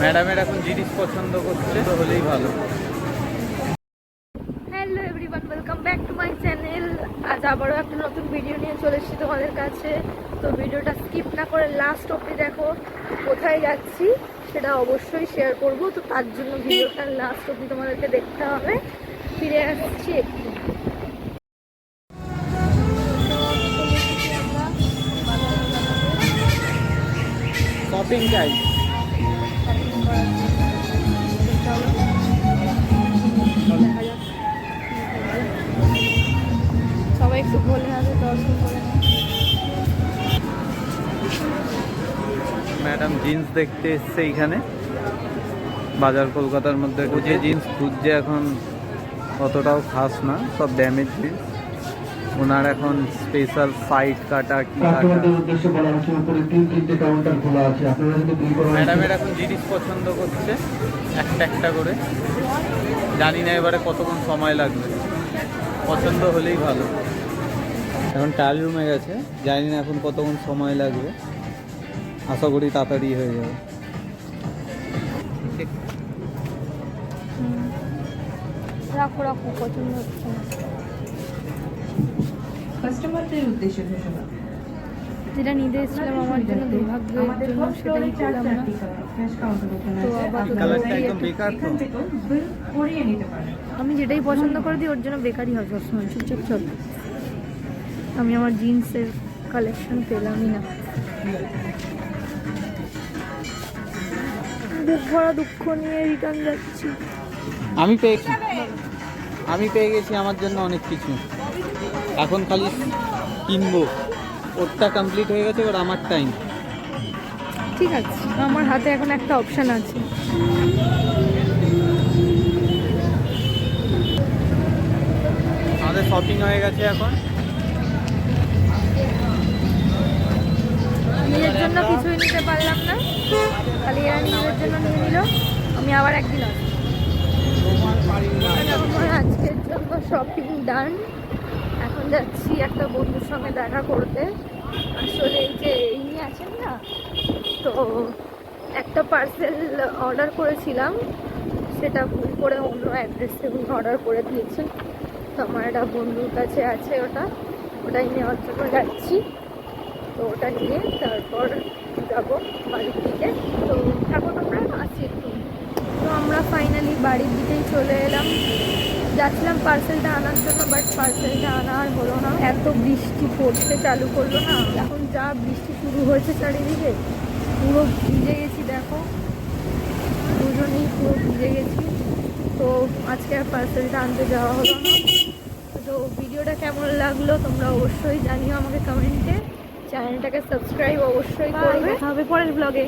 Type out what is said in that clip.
ম্যাডামের এখন জিনিস পছন্দ করছে তো হলেই ভালো। Hello everyone welcome back to my channel আজ আবারও একটা নতুন ভিডিও নিয়ে চলে এসেছি তোমাদের কাছে। তো ভিডিওটা স্কিপ না করে লাস্ট অবধি দেখো কোথায় যাচ্ছি সেটা অবশ্যই শেয়ার করব। তো তার জন্য ভিডিওটা লাস্ট অবধি তোমাদেরকে দেখতে হবে। ফিরে আসছি একটু। শপিং চাই একটু বলে হবে দর্শন করে ম্যাডাম জিন্স দেখতে এসছে এইখানে বাজার কলকাতার মধ্যে যে জিন্স খুঁজছে এখন অতটাও খাস না সব ড্যামেজ জিন্স। ওনার এখন স্পেশাল সাইড কাটা কি কাটা? কাস্টমারদের উদ্দেশ্যে বলা হচ্ছে উপরে তিন তিনটে কাউন্টার খোলা আছে। আপনারা যদি বিল করার ম্যাডামের এখন জিনিস পছন্দ করছে একটা একটা করে। জানি না এবারে কতক্ষণ সময় লাগবে। পছন্দ হলেই ভালো। এখন ট্রায়াল রুমে গেছে। জানি না এখন কতক্ষণ সময় লাগবে। আশা করি তাড়াতাড়ি হয়ে যাবে। হুম। রাখো রাখো পছন্দ হচ্ছে না। কাস্টমারদের উদ্দেশ্যে ঘোষণা যেটা নিতে এসেছিলাম আমার জন্য দুর্ভাগ্যের জন্য সেটাই পেলাম না। তো আবার আমি যেটাই পছন্দ করে দিই ওর জন্য বেকারই হয় সবসময়। চুপচাপ চল। আমি আমার জিন্সের কালেকশন পেলামই না। বুক ভরা দুঃখ নিয়ে রিটার্ন যাচ্ছি। আমি পেয়েছি আমি পেয়ে গেছি আমার জন্য অনেক কিছু। এখন খালি কিনবো। ওরটা কমপ্লিট হয়ে গেছে এবার আমার টাইম ঠিক আছে আমার হাতে এখন একটা অপশান আছে। আমাদের শপিং হয়ে গেছে এখন। নিজের জন্য কিছুই নিতে পারলাম না। খালি এরা নিজের জন্য নিয়ে নিল। আমি আবার একদিন আমার আজকের জন্য শপিং ডান এখন যাচ্ছি একটা বন্ধুর সঙ্গে দেখা করতে। আসলে এই যে ইনি আছেন না? তো একটা পার্সেল অর্ডার করেছিলাম। সেটা ভুল করে অন্য অ্যাড্রেসে উনি অর্ডার করে দিয়েছেন। তো আমার একটা বন্ধুর কাছে আছে ওটা। ওটাই নেওয়ার জন্য যাচ্ছি। তো ওটা নিয়ে তারপর যাব বাড়ির দিকে। তো থাকো তোমরা আছি একটু। তো আমরা ফাইনালি বাড়ির দিকেই চলে এলাম। যাচ্ছিলাম পার্সেলটা আনার জন্য বাট পার্সেলটা আনা আর হলো না। এত বৃষ্টি পড়তে চালু করল না। এখন যা বৃষ্টি শুরু হয়েছে চারিদিকে, পুরো ভিজে গেছি, দেখো। দুজনেই পুরো ভিজে গেছি। তো আজকে আর পার্সেলটা আনতে যাওয়া হলো না। তো ভিডিওটা কেমন লাগল তোমরা অবশ্যই জানিও আমাকে কমেন্টে চ্যানেলটাকে সাবস্ক্রাইব অবশ্যই করবে। হবে পরের ব্লগে